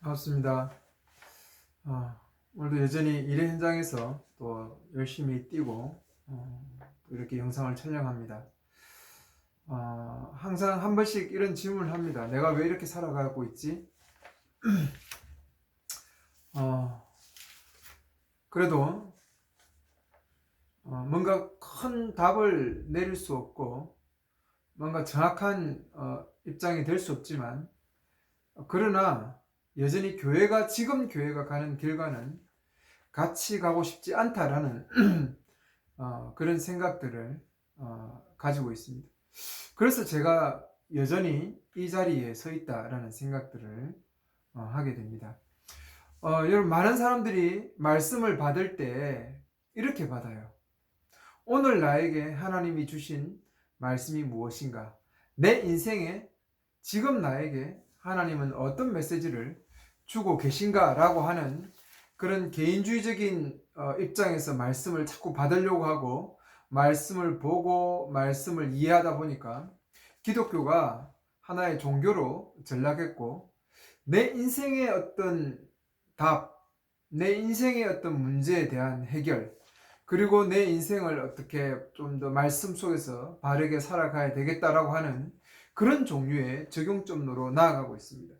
반갑습니다. 아, 오늘도 여전히 일의 현장에서 또 열심히 뛰고 어, 또 이렇게 영상을 촬영합니다. 아, 항상 한 번씩 이런 질문을 합니다. 내가 왜 이렇게 살아가고 있지? 어, 그래도 어, 뭔가 큰 답을 내릴 수 없고 뭔가 정확한 어, 입장이 될 수 없지만 어, 그러나 여전히 교회가 지금 교회가 가는 길과는 같이 가고 싶지 않다라는 어, 그런 생각들을 어, 가지고 있습니다. 그래서 제가 여전히 이 자리에 서 있다라는 생각들을 어, 하게 됩니다. 어, 여러분 많은 사람들이 말씀을 받을 때 이렇게 받아요. 오늘 나에게 하나님이 주신 말씀이 무엇인가? 내 인생에 지금 나에게 하나님은 어떤 메시지를 주고 계신가라고 하는 그런 개인주의적인 어, 입장에서 말씀을 자꾸 받으려고 하고 말씀을 보고 말씀을 이해하다 보니까 기독교가 하나의 종교로 전락했고 내 인생의 어떤 답, 내 인생의 어떤 문제에 대한 해결, 그리고 내 인생을 어떻게 좀 더 말씀 속에서 바르게 살아가야 되겠다라고 하는 그런 종류의 적용점으로 나아가고 있습니다.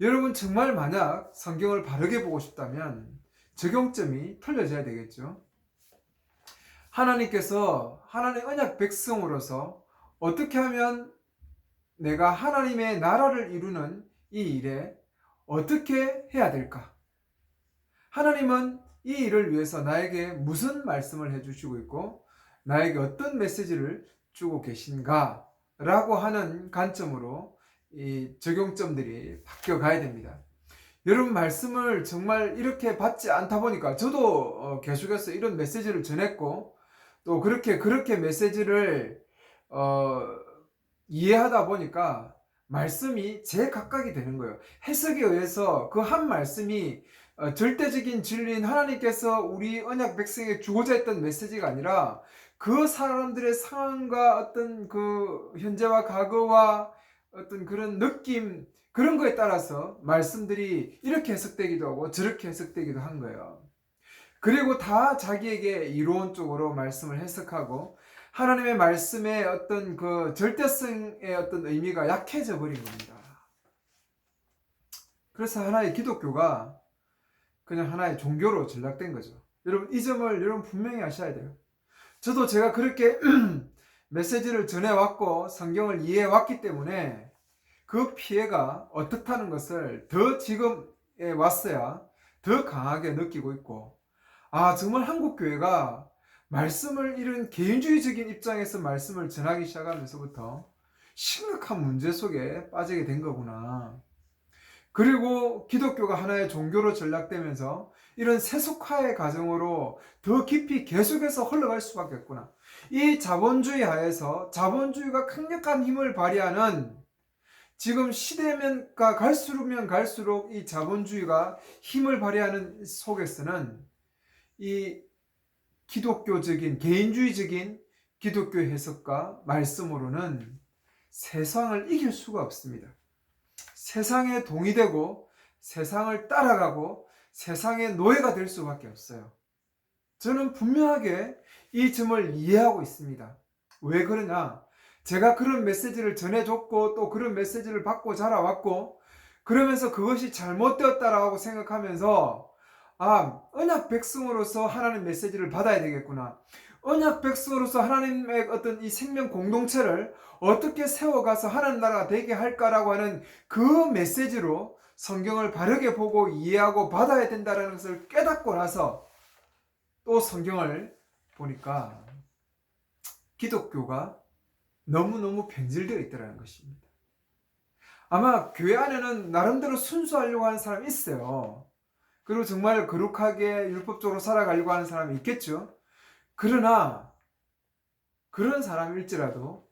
여러분 정말 만약 성경을 바르게 보고 싶다면 적용점이 틀려져야 되겠죠. 하나님께서 하나님 언약 백성으로서 어떻게 하면 내가 하나님의 나라를 이루는 이 일에 어떻게 해야 될까? 하나님은 이 일을 위해서 나에게 무슨 말씀을 해주시고 있고 나에게 어떤 메시지를 주고 계신가? 라고 하는 관점으로 이 적용점들이 바뀌어 가야 됩니다. 여러분 말씀을 정말 이렇게 받지 않다 보니까 저도 어, 계속해서 이런 메시지를 전했고 또 그렇게 그렇게 메시지를 어, 이해하다 보니까 말씀이 제 각각이 되는 거예요. 해석에 의해서 그 한 말씀이 어, 절대적인 진리인 하나님께서 우리 언약 백성에 주고자 했던 메시지가 아니라 그 사람들의 상황과 어떤 그 현재와 과거와 어떤 그런 느낌 그런 거에 따라서 말씀들이 이렇게 해석되기도 하고 저렇게 해석되기도 한 거예요. 그리고 다 자기에게 이론적으로 말씀을 해석하고 하나님의 말씀의 어떤 그 절대성의 어떤 의미가 약해져 버린 겁니다. 그래서 하나의 기독교가 그냥 하나의 종교로 전락된 거죠. 여러분 이 점을 여러분 분명히 아셔야 돼요. 저도 제가 그렇게 메시지를 전해왔고 성경을 이해해왔기 때문에 그 피해가 어떻다는 것을 더 지금에 왔어야 더 강하게 느끼고 있고 아 정말 한국 교회가 말씀을 이런 개인주의적인 입장에서 말씀을 전하기 시작하면서부터 심각한 문제 속에 빠지게 된 거구나. 그리고 기독교가 하나의 종교로 전락되면서 이런 세속화의 과정으로 더 깊이 계속해서 흘러갈 수밖에 없구나. 이 자본주의 하에서 자본주의가 강력한 힘을 발휘하는 지금 시대면가 갈수록면 갈수록 이 자본주의가 힘을 발휘하는 속에서는 이 기독교적인 개인주의적인 기독교 해석과 말씀으로는 세상을 이길 수가 없습니다. 세상에 동의되고 세상을 따라가고 세상의 노예가 될 수밖에 없어요. 저는 분명하게 이 점을 이해하고 있습니다. 왜 그러냐? 제가 그런 메시지를 전해줬고 또 그런 메시지를 받고 자라왔고 그러면서 그것이 잘못되었다라고 생각하면서 아, 언약 백성으로서 하나님 메시지를 받아야 되겠구나. 언약 백성으로서 하나님의 어떤 이 생명 공동체를 어떻게 세워가서 하나님 나라가 되게 할까라고 하는 그 메시지로 성경을 바르게 보고 이해하고 받아야 된다는 것을 깨닫고 나서 또 성경을 보니까 기독교가 너무너무 변질되어 있더라는 것입니다. 아마 교회 안에는 나름대로 순수하려고 하는 사람이 있어요. 그리고 정말 거룩하게 율법적으로 살아가려고 하는 사람이 있겠죠. 그러나 그런 사람일지라도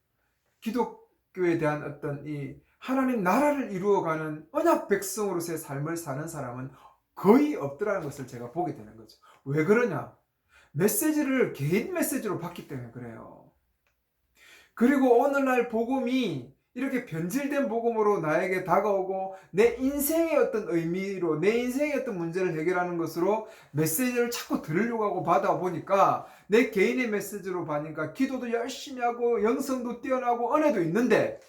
기독교에 대한 어떤 이 하나님 나라를 이루어가는 언약 백성으로서의 삶을 사는 사람은 거의 없더라는 것을 제가 보게 되는 거죠. 왜 그러냐? 메시지를 개인 메시지로 받기 때문에 그래요. 그리고 오늘날 복음이 이렇게 변질된 복음으로 나에게 다가오고 내 인생의 어떤 의미로 내 인생의 어떤 문제를 해결하는 것으로 메시지를 자꾸 들으려고 하고 받아보니까 내 개인의 메시지로 받으니까 기도도 열심히 하고 영성도 뛰어나고 은혜도 있는데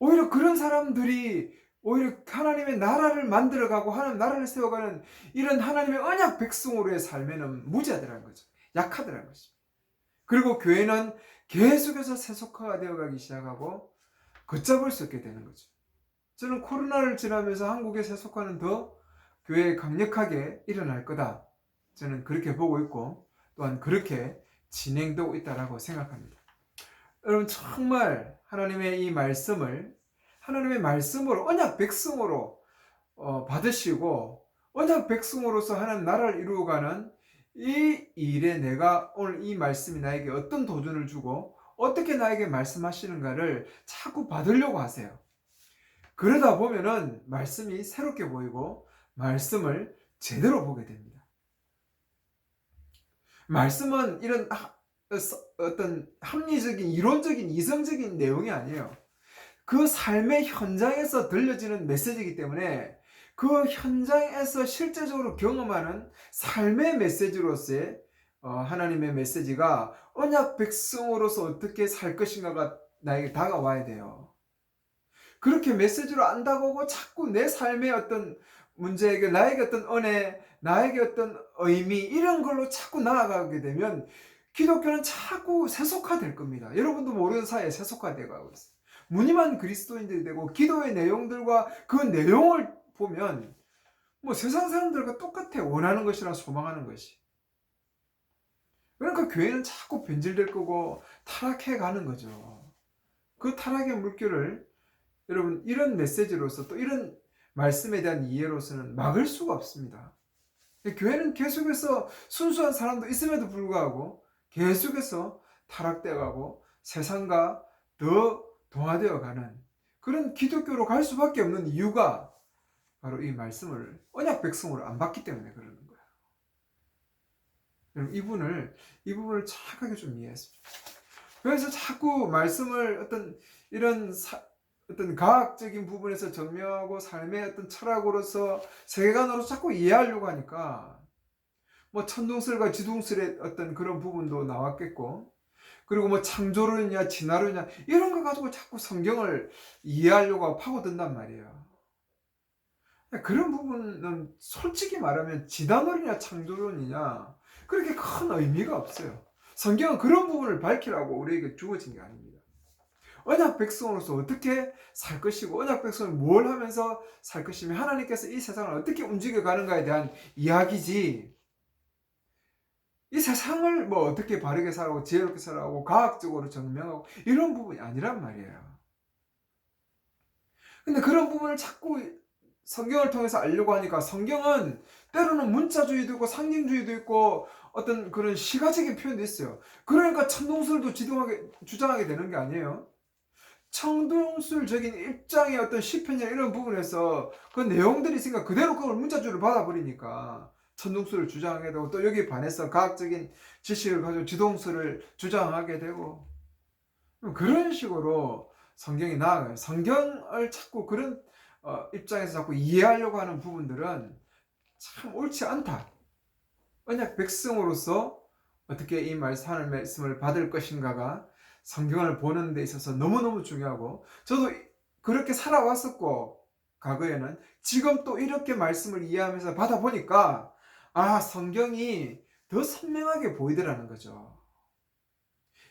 오히려 그런 사람들이 오히려 하나님의 나라를 만들어가고 하나님 나라를 세워가는 이런 하나님의 언약 백성으로의 삶에는 무지하더라는 거죠. 약하더라는 것입니다. 그리고 교회는 계속해서 세속화가 되어가기 시작하고 걷잡을 수 없게 되는 거죠. 저는 코로나를 지나면서 한국의 세속화는 더 교회에 강력하게 일어날 거다. 저는 그렇게 보고 있고 또한 그렇게 진행되고 있다라고 생각합니다. 여러분 정말 하나님의 이 말씀을 하나님의 말씀으로 언약 백성으로 어, 받으시고 언약 백성으로서 하나님 나라를 이루어가는 이 일에 내가 오늘 이 말씀이 나에게 어떤 도전을 주고 어떻게 나에게 말씀하시는가를 자꾸 받으려고 하세요. 그러다 보면은 말씀이 새롭게 보이고 말씀을 제대로 보게 됩니다. 말씀은 이런 하- 어떤 합리적인 이론적인 이성적인 내용이 아니에요. 그 삶의 현장에서 들려지는 메시지이기 때문에 그 현장에서 실제적으로 경험하는 삶의 메시지로서의 어, 하나님의 메시지가 언약 백성으로서 어떻게 살 것인가가 나에게 다가와야 돼요. 그렇게 메시지로 안 다가오고 자꾸 내 삶의 어떤 문제에게 나에게 어떤 은혜, 나에게 어떤 의미 이런 걸로 자꾸 나아가게 되면 기독교는 자꾸 세속화될 겁니다. 여러분도 모르는 사이에 세속화되고 하고 있어요. 무늬만 그리스도인들이 되고 기도의 내용들과 그 내용을 보면 뭐 세상 사람들과 똑같아 원하는 것이랑 소망하는 것이. 그러니까 교회는 자꾸 변질될 거고 타락해 가는 거죠. 그 타락의 물결을 여러분 이런 메시지로서 또 이런 말씀에 대한 이해로서는 막을 수가 없습니다. 교회는 계속해서 순수한 사람도 있음에도 불구하고 계속해서 타락되어 가고 세상과 더 동화되어 가는 그런 기독교로 갈 수밖에 없는 이유가 바로 이 말씀을 언약 백성으로 안 받기 때문에 그러는 거예요. 여러분 이분을 이 부분을 정확하게 좀 이해했습니다. 그래서 자꾸 말씀을 어떤 이런 사, 어떤 과학적인 부분에서 증명하고 삶의 어떤 철학으로서 세계관으로 자꾸 이해하려고 하니까 뭐 천둥설과 지둥설의 어떤 그런 부분도 나왔겠고 그리고 뭐 창조론이냐 진화론이냐 이런 거 가지고 자꾸 성경을 이해하려고 파고든단 말이에요. 그런 부분은 솔직히 말하면 진화론이냐 창조론이냐 그렇게 큰 의미가 없어요. 성경은 그런 부분을 밝히라고 우리에게 주어진 게 아닙니다. 언약 백성으로서 어떻게 살 것이고 언약 백성을 뭘 하면서 살 것이며 하나님께서 이 세상을 어떻게 움직여 가는가에 대한 이야기지. 이 세상을 뭐 어떻게 바르게 살아고 지혜롭게 살아고 과학적으로 증명하고 이런 부분이 아니란 말이에요. 근데 그런 부분을 자꾸 성경을 통해서 알려고 하니까 성경은 때로는 문자주의도 있고 상징주의도 있고 어떤 그런 시가적인 표현도 있어요. 그러니까 천동술도 지동하게 주장하게 되는 게 아니에요. 청동술적인 입장의 어떤 시편이나 이런 부분에서 그 내용들이 있으니까 그대로 그걸 문자주의를 받아버리니까 천동술을 주장하게 되고 또 여기에 반해서 과학적인 지식을 가지고 지동술을 주장하게 되고 그런 식으로 성경이 나아가요. 성경을 자꾸 그런 어, 입장에서 자꾸 이해하려고 하는 부분들은 참 옳지 않다. 언약 백성으로서 어떻게 이 말씀을 받을 것인가가 성경을 보는 데 있어서 너무너무 중요하고 저도 그렇게 살아왔었고 과거에는 지금 또 이렇게 말씀을 이해하면서 받아보니까 아 성경이 더 선명하게 보이더라는 거죠.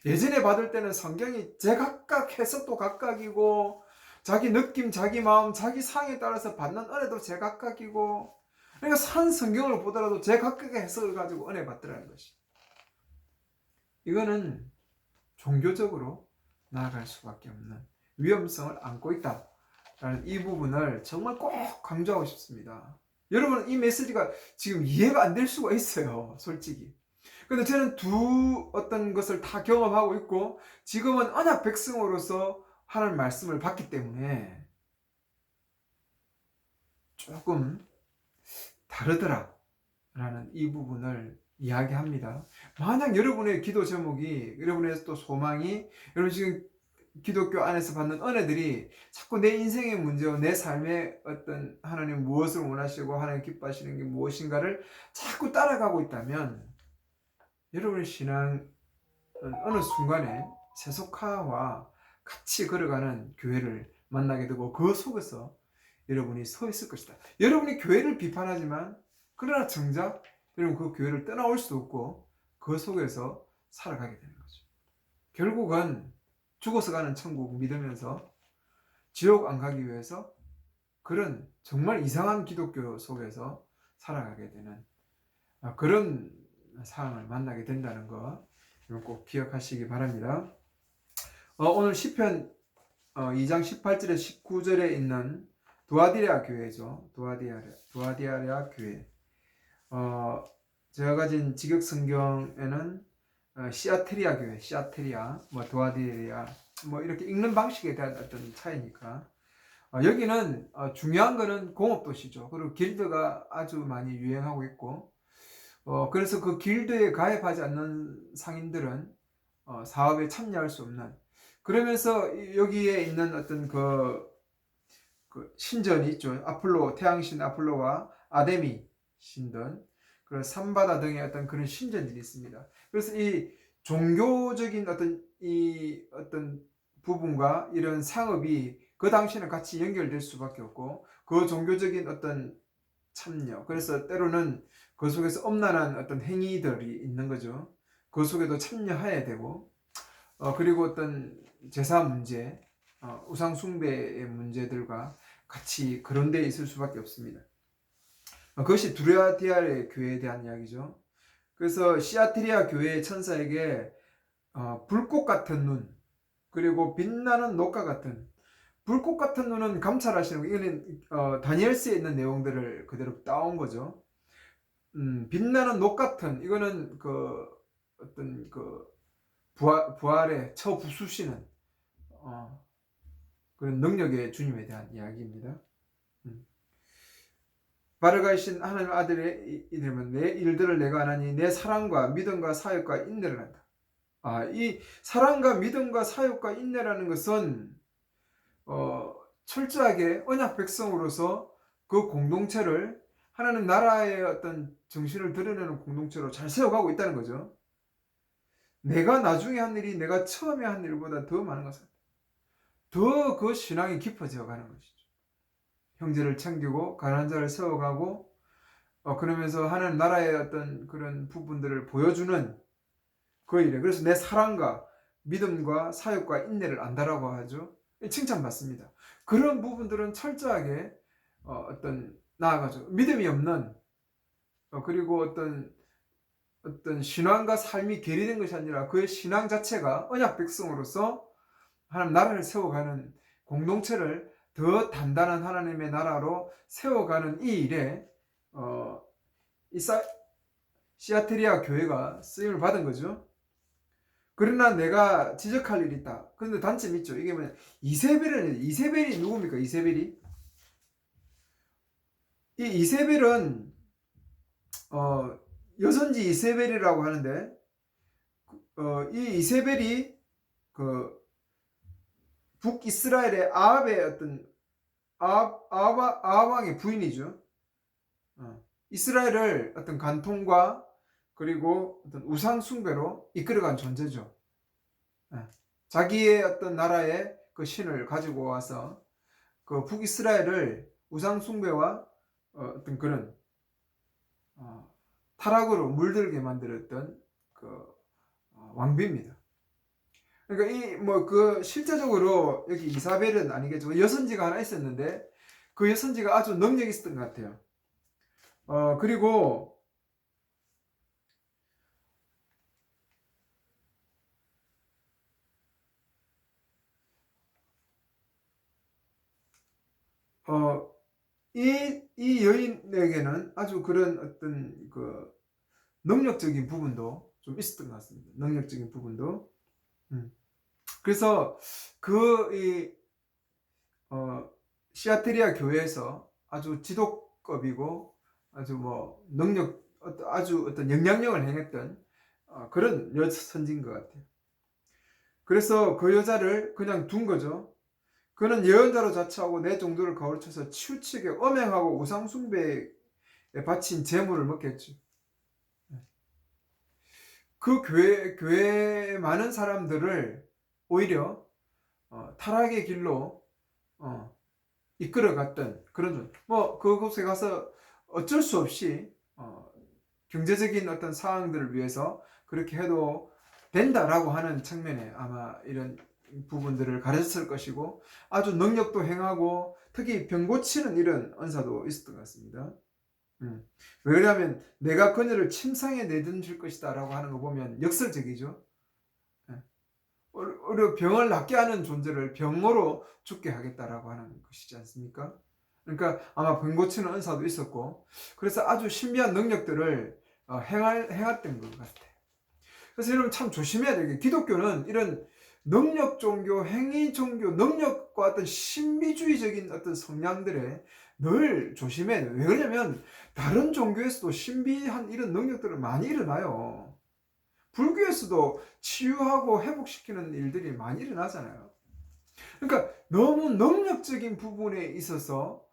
예전에 받을 때는 성경이 제각각 해석도 각각이고 자기 느낌, 자기 마음, 자기 상에 따라서 받는 은혜도 제각각이고 그러니까 산 성경을 보더라도 제각각의 해석을 가지고 은혜 받더라는 것이. 이거는 종교적으로 나아갈 수밖에 없는 위험성을 안고 있다 라는 이 부분을 정말 꼭 강조하고 싶습니다. 여러분 이 메시지가 지금 이해가 안 될 수가 있어요, 솔직히. 근데 저는 두 어떤 것을 다 경험하고 있고 지금은 언약 백성으로서 하나님 말씀을 받기 때문에 조금 다르더라 라는 이 부분을 이야기합니다. 만약 여러분의 기도 제목이 여러분의 또 소망이 여러분 지금 기독교 안에서 받는 은혜들이 자꾸 내 인생의 문제와 내 삶의 어떤 하나님 무엇을 원하시고 하나님 기뻐하시는 게 무엇인가를 자꾸 따라가고 있다면 여러분의 신앙 어느 순간에 세속화와 같이 걸어가는 교회를 만나게 되고 그 속에서 여러분이 서 있을 것이다. 여러분이 교회를 비판하지만 그러나 정작 여러분 그 교회를 떠나올 수도 없고 그 속에서 살아가게 되는 거죠. 결국은 죽어서 가는 천국 믿으면서 지옥 안 가기 위해서 그런 정말 이상한 기독교 속에서 살아가게 되는 아, 그런 상황을 만나게 된다는 거 꼭 기억하시기 바랍니다. 어, 오늘 시편 어, 2장 18절에 19절에 있는 도아디아 교회죠. 도아디아 도아디아레아 교회. 어, 제가 가진 직역 성경에는 어, 시아트리아 교회, 시아트리아, 뭐 도아디아, 뭐 이렇게 읽는 방식에 대한 어떤 차이니까. 어, 여기는 어, 중요한 거는 공업 도시죠. 그리고 길드가 아주 많이 유행하고 있고, 어, 그래서 그 길드에 가입하지 않는 상인들은 어, 사업에 참여할 수 없는. 그러면서 이- 여기에 있는 어떤 그, 그 신전이 있죠. 아폴로, 태양신 아폴로와 아데미 신전, 그리고 삼바다 등의 어떤 그런 신전들이 있습니다. 그래서 이 종교적인 어떤 이 어떤 부분과 이런 상업이 그 당시에는 같이 연결될 수밖에 없고 그 종교적인 어떤 참여 그래서 때로는 그 속에서 엄란한 어떤 행위들이 있는 거죠. 그 속에도 참여해야 되고 어 그리고 어떤 제사 문제, 어, 우상 숭배의 문제들과 같이 그런 데 있을 수밖에 없습니다. 어, 그것이 두레아디아의 교회에 대한 이야기죠. 그래서 시아트리아 교회의 천사에게 어, 불꽃 같은 눈 그리고 빛나는 녹과 같은 불꽃 같은 눈은 감찰하시는 거 이거는 어, 다니엘스에 있는 내용들을 그대로 따온 거죠. 음, 빛나는 녹 같은 이거는 그 어떤 그 부활, 부활의 처부수시는 어, 그런 능력의 주님에 대한 이야기입니다. 음. 바르가이신 하나님 아들의 이- 이름은 내 일들을 내가 아나니 내 사랑과 믿음과 사역과 인내를 한다. 아, 이 사랑과 믿음과 사역과 인내라는 것은 어, 철저하게 언약 백성으로서 그 공동체를 하나님 나라의 어떤 정신을 드러내는 공동체로 잘 세워가고 있다는 거죠. 내가 나중에 한 일이 내가 처음에 한 일보다 더 많은 것은 더그 신앙이 깊어져 가는 것이죠. 형제를 챙기고 가난한 자를 세워가고 어, 그러면서 하나님 나라의 어떤 그런 부분들을 보여주는 그 일에 그래서 내 사랑과 믿음과 사역과 인내를 안다라고 하죠. 칭찬받습니다. 그런 부분들은 철저하게 어, 어떤 나아가죠. 믿음이 없는 어, 그리고 어떤 어떤 신앙과 삶이 괴리된 것이 아니라 그의 신앙 자체가 언약 백성으로서 하나님 나라를 세워가는 공동체를 더 단단한 하나님의 나라로 세워가는 이 일에 어, 이 사, 시아트리아 교회가 쓰임을 받은 거죠. 그러나 내가 지적할 일이 있다. 그런데 단점이 있죠. 이게 뭐냐. 이세벨은, 이세벨이 누굽니까? 이세벨이? 이 이세벨은, 어, 여선지 이세벨이라고 하는데, 어, 이 이세벨이, 그, 북이스라엘의 아합의 어떤, 아합, 아합왕의 부인이죠. 어, 이스라엘을 어떤 간통과 그리고 어떤 우상 숭배로 이끌어간 존재죠. 예. 자기의 어떤 나라의 그 신을 가지고 와서 그 북이스라엘을 우상 숭배와 어, 어떤 그런 어, 타락으로 물들게 만들었던 그 어, 왕비입니다. 그러니까 이 뭐 그 실제적으로 여기 이사벨은 아니겠지만 여선지가 하나 있었는데 그 여선지가 아주 능력이 있었던 것 같아요. 어 그리고 어, 이, 이 여인에게는 아주 그런 어떤 그 능력적인 부분도 좀 있었던 것 같습니다. 능력적인 부분도. 음. 그래서 그, 이, 어, 시아트리아 교회에서 아주 지도급이고 아주 뭐 능력, 아주 어떤 영향력을 행했던 어, 그런 여선지인 것 같아요. 그래서 그 여자를 그냥 둔 거죠. 그는 예언자로 자처하고 내 정도를 가로쳐서 치우치게 엄행하고 우상숭배에 바친 재물을 먹겠죠. 그 교회, 교회 많은 사람들을 오히려 어, 타락의 길로 어, 이끌어갔던 그런 분. 뭐 그곳에 가서 어쩔 수 없이 어, 경제적인 어떤 상황들을 위해서 그렇게 해도 된다라고 하는 측면에 아마 이런 부분들을 가르쳤을 것이고 아주 능력도 행하고 특히 병 고치는 이런 은사도 있었던 것 같습니다. 음. 왜냐하면 내가 그녀를 침상에 내던질 것이다 라고 하는 거 보면 역설적이죠. 예. 오히려 병을 낫게 하는 존재를 병으로 죽게 하겠다라고 하는 것이지 않습니까? 그러니까 아마 병 고치는 은사도 있었고 그래서 아주 신비한 능력들을 어, 행할, 행했던 것 같아요. 그래서 여러분 참 조심해야 되게 기독교는 이런 능력 종교, 행위 종교, 능력과 어떤 신비주의적인 어떤 성향들에 늘 조심해야 돼요. 왜 그러냐면 다른 종교에서도 신비한 이런 능력들은 많이 일어나요. 불교에서도 치유하고 회복시키는 일들이 많이 일어나잖아요. 그러니까 너무 능력적인 부분에 있어서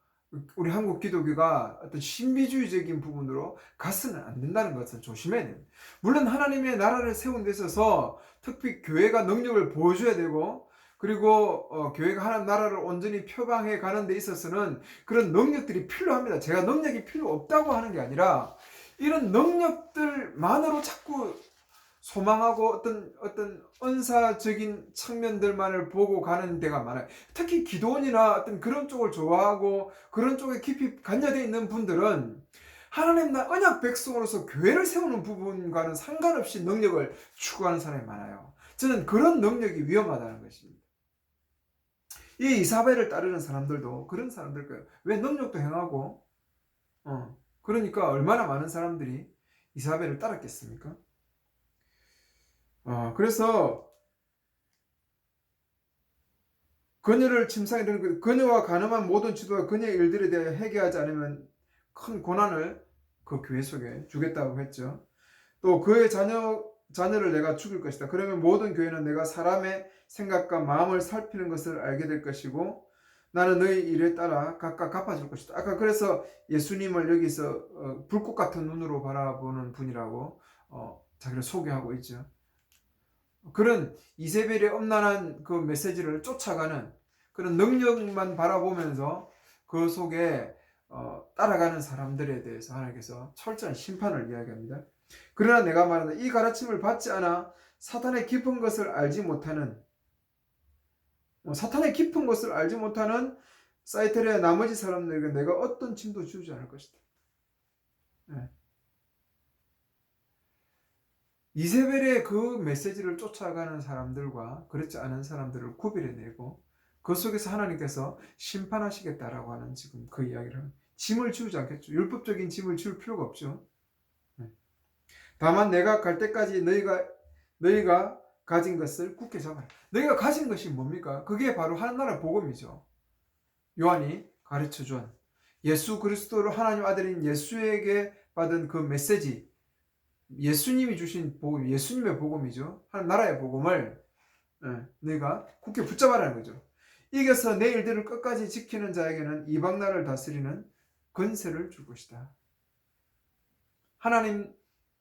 우리 한국 기독교가 어떤 신비주의적인 부분으로 가서는 안 된다는 것을 조심해야 돼요. 물론 하나님의 나라를 세운 데 있어서 특히 교회가 능력을 보여줘야 되고 그리고 어, 교회가 하나님 나라를 온전히 표방해 가는 데 있어서는 그런 능력들이 필요합니다. 제가 능력이 필요 없다고 하는 게 아니라 이런 능력들만으로 자꾸 소망하고 어떤 어떤 은사적인 측면들만을 보고 가는 데가 많아요. 특히 기도원이나 어떤 그런 쪽을 좋아하고 그런 쪽에 깊이 관여되어 있는 분들은 하나님 나 언약 백성으로서 교회를 세우는 부분과는 상관없이 능력을 추구하는 사람이 많아요. 저는 그런 능력이 위험하다는 것입니다. 이 이사벨을 따르는 사람들도 그런 사람들 거예요. 왜 능력도 행하고, 어, 그러니까 얼마나 많은 사람들이 이사벨을 따랐겠습니까? 어, 그래서 그녀를 침상에 드는 그녀와 가늠한 모든 지도가 그녀의 일들에 대해 회개하지 않으면 큰 고난을 그 교회 속에 주겠다고 했죠. 또 그의 자녀 자녀를 내가 죽일 것이다. 그러면 모든 교회는 내가 사람의 생각과 마음을 살피는 것을 알게 될 것이고 나는 너희 일에 따라 각각 갚아줄 것이다. 아까 그래서 예수님을 여기서 어, 불꽃 같은 눈으로 바라보는 분이라고 어, 자기를 소개하고 있죠. 그런 이세벨의 엄난한 그 메시지를 쫓아가는 그런 능력만 바라보면서 그 속에 어, 따라가는 사람들에 대해서 하나님께서 철저한 심판을 이야기합니다. 그러나 내가 말한다. 이 가르침을 받지 않아 사탄의 깊은 것을 알지 못하는 어, 사탄의 깊은 것을 알지 못하는 사이트의 나머지 사람들에게 내가 어떤 짐도 주지 않을 것이다. 네. 이세벨의 그 메시지를 쫓아가는 사람들과 그렇지 않은 사람들을 구별해내고 그 속에서 하나님께서 심판하시겠다라고 하는 지금 그 이야기를. 짐을 지우지 않겠죠. 율법적인 짐을 지울 필요가 없죠. 네. 다만 내가 갈 때까지 너희가 너희가 가진 것을 굳게 잡아라. 너희가 가진 것이 뭡니까? 그게 바로 하나나라 복음이죠. 요한이 가르쳐 준 예수 그리스도로 하나님 아들인 예수에게 받은 그 메시지 예수님이 주신 복음, 예수님의 복음이죠. 하나님 나라의 복음을 네, 너희가 굳게 붙잡아라는 거죠. 이겨서 내 일들을 끝까지 지키는 자에게는 이방 나라를 다스리는 건세를 줄 것이다. 하나님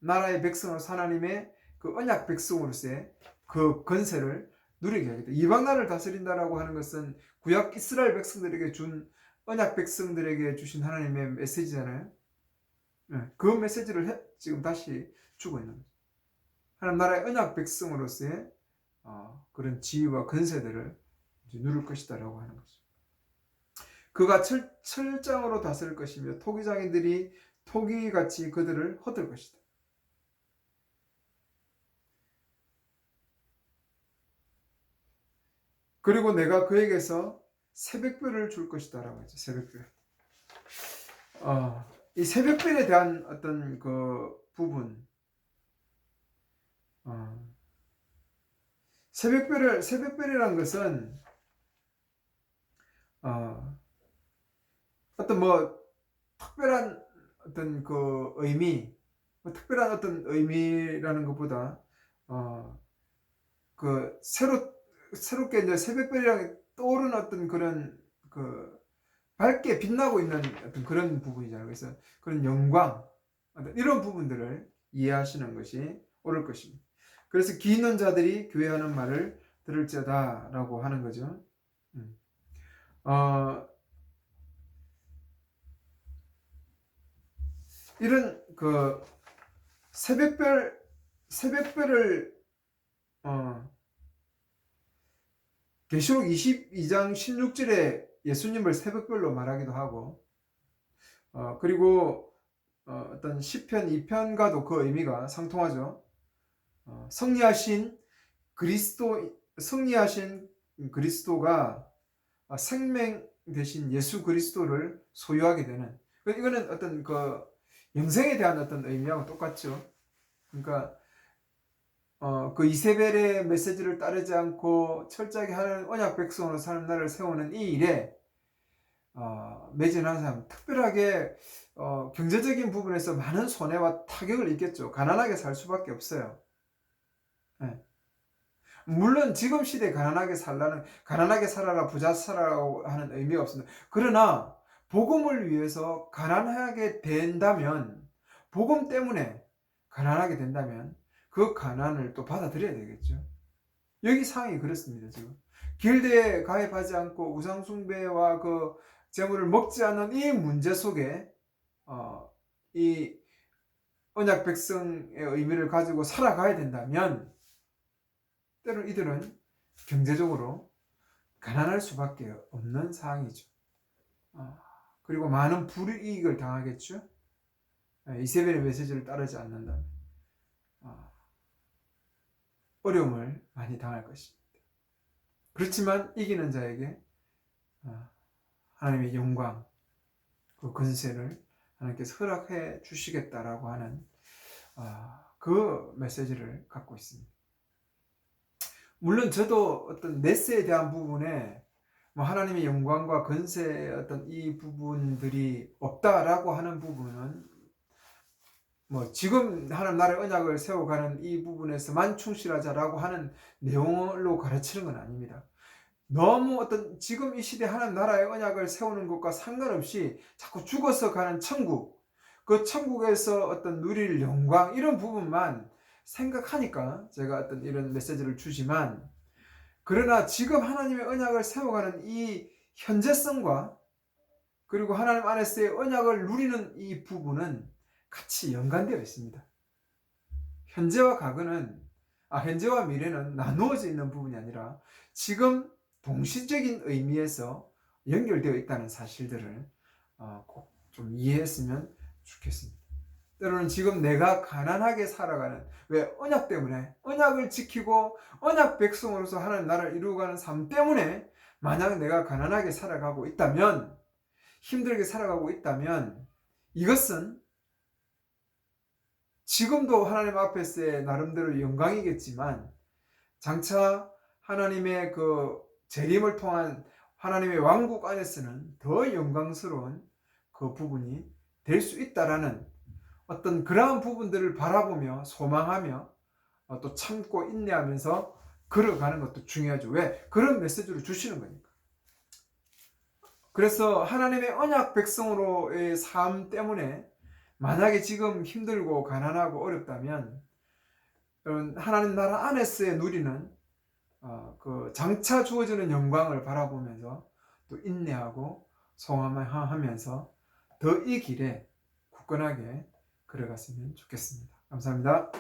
나라의 백성으로서 하나님의 그 언약 백성으로서의 그 건세를 누리게 하겠다. 이방 나라를 다스린다라고 하는 것은 구약 이스라엘 백성들에게 준 언약 백성들에게 주신 하나님의 메시지잖아요. 네, 그 메시지를 지금 다시 주고 있는 거죠. 하나님 나라의 언약 백성으로서의 어, 그런 지위와 건세들을 누릴 것이다라고 하는 거죠. 그가 철, 철장으로 다스릴 것이며 토기장인들이 토기같이 그들을 허들 것이다. 그리고 내가 그에게서 새벽별을 줄 것이다라고 하죠. 새벽별. 어, 이 새벽별에 대한 어떤 그 부분, 어, 새벽별을 새벽별이라는 것은 어, 어떤 뭐 특별한 어떤 그 의미, 뭐 특별한 어떤 의미라는 것보다 어, 그 새로 새롭게 이제 새벽별이랑 떠오르는 어떤 그런 그 밝게 빛나고 있는 어떤 그런 부분이잖아요. 그래서 그런 영광 이런 부분들을 이해하시는 것이 옳을 것입니다. 그래서 귀 있는 자들이 교회하는 말을 들을지어다라고 하는 거죠. 음. 어, 이런 그 새벽별 새벽별을 어, 계시록 22장 16절에 예수님을 새벽별로 말하기도 하고 어, 그리고 어, 어떤 시편 2편과도 그 의미가 상통하죠. 어, 성리하신 그리스도 성리하신 그리스도가 어, 생명 대신 예수 그리스도를 소유하게 되는 그 이거는 어떤 그 영생에 대한 어떤 의미하고 똑같죠. 그러니까 어, 그 이세벨의 메시지를 따르지 않고 철저하게 하는 언약 백성으로 사는 나를 세우는 이 일에 어, 매진한 사람, 특별하게 어, 경제적인 부분에서 많은 손해와 타격을 입겠죠. 가난하게 살 수밖에 없어요. 네. 물론 지금 시대에 가난하게 살라는 가난하게 살아라 부자 살아라고 하는 의미가 없습니다. 그러나 복음을 위해서 가난하게 된다면 복음 때문에 가난하게 된다면 그 가난을 또 받아들여야 되겠죠. 여기 상황이 그렇습니다, 지금. 길드에 가입하지 않고 우상숭배와 그 재물을 먹지 않는 이 문제 속에, 어, 이 언약 백성의 의미를 가지고 살아가야 된다면, 때로 이들은 경제적으로 가난할 수밖에 없는 상황이죠. 어, 그리고 많은 불이익을 당하겠죠. 예, 이세벨의 메시지를 따르지 않는다면. 어, 어려움을 많이 당할 것입니다. 그렇지만 이기는 자에게 어, 하나님의 영광, 그 근세를 하나님께서 허락해 주시겠다라고 하는 어, 그 메시지를 갖고 있습니다. 물론 저도 어떤 메세에 대한 부분에 뭐 하나님의 영광과 근세의 어떤 이 부분들이 없다라고 하는 부분은 뭐 지금 하나님 나라의 언약을 세워가는 이 부분에서만 충실하자라고 하는 내용으로 가르치는 건 아닙니다. 너무 어떤 지금 이 시대 하나님 나라의 언약을 세우는 것과 상관없이 자꾸 죽어서 가는 천국, 그 천국에서 어떤 누릴 영광 이런 부분만 생각하니까 제가 어떤 이런 메시지를 주지만 그러나 지금 하나님의 언약을 세워가는 이 현재성과 그리고 하나님 안에서의 언약을 누리는 이 부분은 같이 연관되어 있습니다. 현재와 과거는 아, 현재와 미래는 나누어져 있는 부분이 아니라 지금 동시적인 의미에서 연결되어 있다는 사실들을 어, 꼭 좀 이해했으면 좋겠습니다. 때로는 지금 내가 가난하게 살아가는 왜 언약 때문에 언약을 지키고 언약 백성으로서 하나님 나라를 이루어가는 삶 때문에 만약 내가 가난하게 살아가고 있다면 힘들게 살아가고 있다면 이것은 지금도 하나님 앞에서의 나름대로 영광이겠지만 장차 하나님의 그 재림을 통한 하나님의 왕국 안에서는 더 영광스러운 그 부분이 될 수 있다라는 어떤 그러한 부분들을 바라보며 소망하며 어, 또 참고 인내하면서 걸어가는 것도 중요하죠. 왜? 그런 메시지를 주시는 거니까. 그래서 하나님의 언약 백성으로의 삶 때문에 만약에 지금 힘들고 가난하고 어렵다면 하나님 나라 안에서의 누리는 어, 그 장차 주어지는 영광을 바라보면서 또 인내하고 소망하면서 더 이 길에 굳건하게 걸어갔으면 좋겠습니다. 감사합니다.